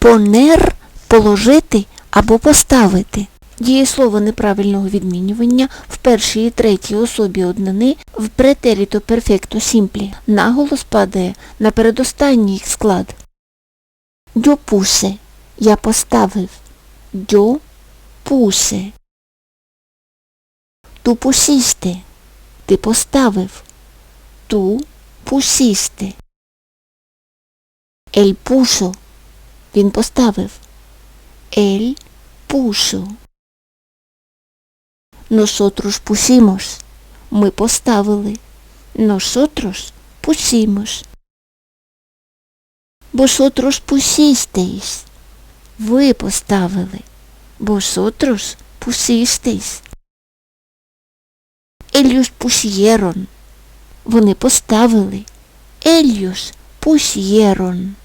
Понер положити або поставити. Дієслово неправильного відмінювання в першій і третій особі однини в претеріто перфекто сімплі. Наголос падає на передостанній склад. Дьо. Я поставив. Дьо пусе. Ту пусісте. Ти поставив. Ту пусісте. Ель пусо. Він поставив. Ель пусо. Nosotros pusimos. Ми поставили. Nosotros pusimos. Vosotros pusisteis. Ви поставили. Vosotros pusisteis. Ellos pusieron. Вони поставили. Ellos pusieron.